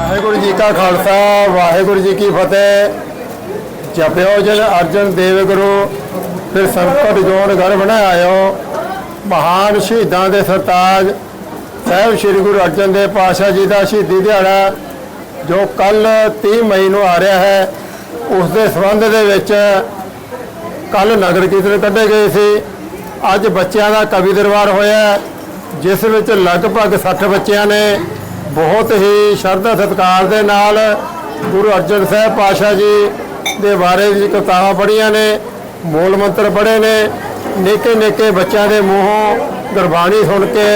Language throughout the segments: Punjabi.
ਵਾਹਿਗੁਰੂ ਜੀ ਕਾ ਖਾਲਸਾ, ਵਾਹਿਗੁਰੂ ਜੀ ਕੀ ਫਤਿਹ। ਜਪਿਓ ਜਨ ਅਰਜਨ ਦੇਵ ਗੁਰੂ, ਫਿਰ ਸੰਕਟ ਜੋੜ ਘਰ ਬਣਾਇਓ ਮਹਾਨ ਸ਼ਹੀਦਾਂ ਦੇ ਸਰਤਾਜ, ਸਾਹਿਬ ਸ੍ਰੀ ਗੁਰੂ ਅਰਜਨ ਦੇਵ ਪਾਤਸ਼ਾਹ ਜੀ ਦਾ ਸ਼ਹੀਦੀ ਦਿਹਾੜਾ, ਜੋ ਕੱਲ 30 ਮਈ ਨੂੰ ਆ ਰਿਹਾ ਹੈ, ਉਸ ਦੇ ਸੰਬੰਧ ਦੇ ਵਿੱਚ ਕੱਲ ਨਗਰ ਕੀਰਤਨ ਕੱਢੇ ਗਏ ਸੀ। ਅੱਜ ਬੱਚਿਆਂ ਦਾ ਕਵੀ ਦਰਬਾਰ ਹੋਇਆ ਜਿਸ ਵਿੱਚ ਲਗਭਗ 60 ਬੱਚਿਆਂ ਨੇ ਬਹੁਤ ਹੀ ਸ਼ਰਧਾ ਸਤਿਕਾਰ ਦੇ ਨਾਲ ਗੁਰੂ ਅਰਜਨ ਸਾਹਿਬ ਪਾਤਸ਼ਾਹ ਜੀ ਦੇ ਬਾਰੇ ਵਿੱਚ ਕਿਤਾਬਾਂ ਪੜ੍ਹੀਆਂ ਨੇ, ਮੂਲ ਮੰਤਰ ਪੜ੍ਹੇ ਨੇ ਨਿੱਕੇ ਨਿੱਕੇ ਬੱਚਿਆਂ ਦੇ ਮੂੰਹੋਂ ਗੁਰਬਾਣੀ ਸੁਣ ਕੇ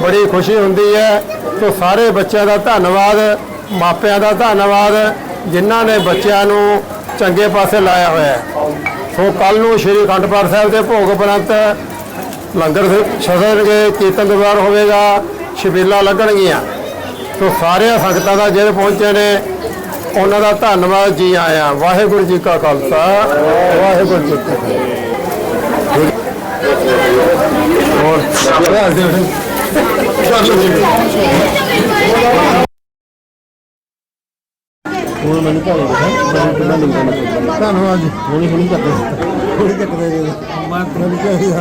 ਬੜੀ ਖੁਸ਼ੀ ਹੁੰਦੀ ਹੈ। ਸੋ ਸਾਰੇ ਬੱਚਿਆਂ ਦਾ ਧੰਨਵਾਦ, ਮਾਪਿਆਂ ਦਾ ਧੰਨਵਾਦ, ਜਿਨ੍ਹਾਂ ਨੇ ਬੱਚਿਆਂ ਨੂੰ ਚੰਗੇ ਪਾਸੇ ਲਾਇਆ ਹੋਇਆ ਸੋ ਕੱਲ ਨੂੰ ਸ਼੍ਰੀ ਅਖੰਡ ਪਾਠ ਸਾਹਿਬ ਦੇ ਭੋਗ ਉਪਰੰਤ ਲੰਗਰ ਛਕਣਗੇ ਕੀਰਤਨ ਦਰਬਾਰ ਹੋਵੇਗਾ, ਛਬੀਲਾਂ ਲੱਗਣਗੀਆਂ। ਸੋ ਸਾਰਿਆਂ ਸੰਗਤਾਂ ਦਾ ਜਿਹੜੇ ਪਹੁੰਚੇ ਨੇ ਉਹਨਾਂ ਦਾ ਧੰਨਵਾਦ ਜੀ ਆਇਆਂ। ਵਾਹਿਗੁਰੂ ਜੀ ਕਾ ਖਾਲਸਾ। ਵਾਹਿਗੁਰੂ ਜੀ ਕੀ ਫਤਿਹ। ਹੁਣ ਮੈਨੂੰ ਕਿੰਨਾ ਨਾ ਧੰਨਵਾਦ ਜੀ। ਹੁਣੀ ਹੁਣੀ ਕਰਦੇ ਹੁਣੀ ਕੱਟਦੇ ਮੈਂ ਤੁਹਾਨੂੰ ਕਿਹਾ ਸੀ